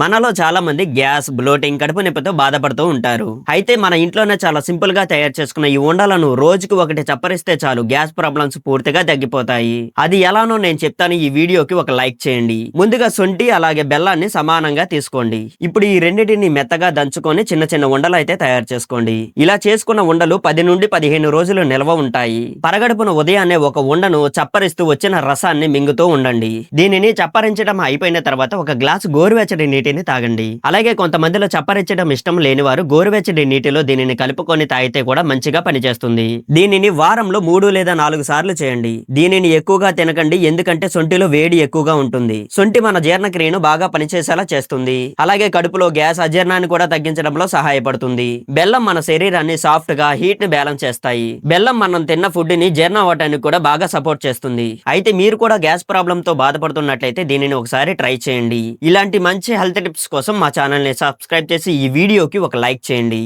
మనలో చాలా మంది గ్యాస్ బ్లోటింగ్ కడుపు నొప్పితో బాధపడుతూ ఉంటారు. అయితే మన ఇంట్లోనే చాలా సింపుల్గా తయారు చేసుకున్న ఈ ఉండలను రోజుకు ఒకటి చప్పరిస్తే చాలు గ్యాస్ ప్రాబ్లమ్స్ పూర్తిగా తగ్గిపోతాయి. అది ఎలానో నేను చెప్తాను ఈ వీడియోకి ఒక లైక్ చేయండి. ముందుగా సొంటి అలాగే బెల్లాన్ని సమానంగా తీసుకోండి. ఇప్పుడు ఈ రెండింటిని మెత్తగా దంచుకొని చిన్న చిన్న ఉండలు అయితే తయారు చేసుకోండి. ఇలా చేసుకున్న ఉండలు పది నుండి పదిహేను రోజులు నిల్వ ఉంటాయి. పరగడుపున ఉదయాన్నే ఒక ఉండను చప్పరిస్తూ వచ్చిన రసాన్ని మింగుతూ ఉండండి. దీనిని చప్పరించడం అయిపోయిన తర్వాత ఒక గ్లాస్ గోరువెచ్చటి నీటిని తాగండి. అలాగే కొంతమందిలో చప్పరించడం ఇష్టం లేని వారు నీటిలో దీనిని కలుపుకొని తాగితే కూడా మంచిగా పనిచేస్తుంది. దీనిని వారంలో మూడు లేదా నాలుగు సార్లు చేయండి. దీనిని ఎక్కువగా తినకండి ఎందుకంటే సొంటిలో వేడి ఎక్కువగా ఉంటుంది. సొంటి మన జీర్ణక్రియను బాగా పనిచేసేలా చేస్తుంది. అలాగే కడుపులో గ్యాస్ అజీర్ణాన్ని కూడా తగ్గించడంలో సహాయపడుతుంది. బెల్లం మన శరీరాన్ని సాఫ్ట్గా హీట్ని బ్యాలెన్స్ చేస్తాయి. బెల్లం మనం తిన్న ఫుడ్ని జీర్ణం అవ్వటానికి కూడా బాగా సపోర్ట్ చేస్తుంది. అయితే మీరు కూడా గ్యాస్ ప్రాబ్లం తో బాధపడుతున్నట్లయితే దీనిని ఒకసారి ట్రై చేయండి. ఇలాంటి మంచి హెల్త్ టిప్స్ కోసం మా ఛానల్ని సబ్స్క్రైబ్ చేసి ఈ వీడియోకి ఒక లైక్ చేయండి.